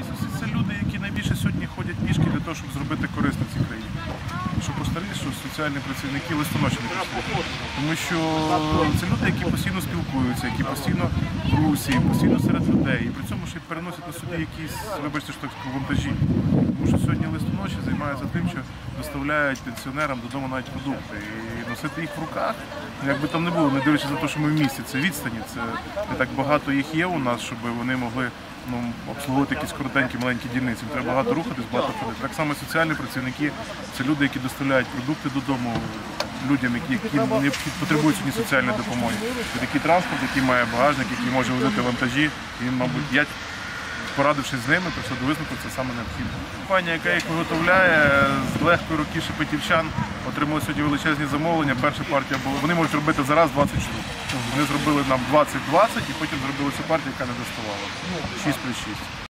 Ісуси це люди, які найбільше сьогодні ходять пішки для того, щоб зробити корисно цій країні. Що постарі, що соціальні працівники не постарі. Тому що це люди, які постійно спілкуються, які постійно в русі, постійно серед людей. І при цьому ще й переносять на собі якісь, вибачте, що так вантажі. Тому що сьогодні листоноші займаються тим, що доставляють пенсіонерам додому навіть продукти. І носити їх в руках, якби там не було, не дивлячись на те, що ми в місті, це відстані, це не так багато їх є у нас, щоб вони могли ну, обслуговувати якісь коротенькі маленькі дільниці. Їм Треба багато рухатись, багато ходити. Так само соціальні працівники це люди, які доставляють продукти додому людям, які, які не потребують сьогодні соціальної допомоги. Це такий транспорт, який має багажник, який може возити вантажі. Він, мабуть, я порадившись з ними, прийшов до висновку, це саме необхідно. Компанія, яка їх виготовляє, з легкої руки шепетівчан отримали сьогодні величезні замовлення. Перша партія була. Вони можуть робити зараз 20 штук. Вони зробили нам 20-20 і потім зробили цю партію, яка не доставала. 6 плюс 6.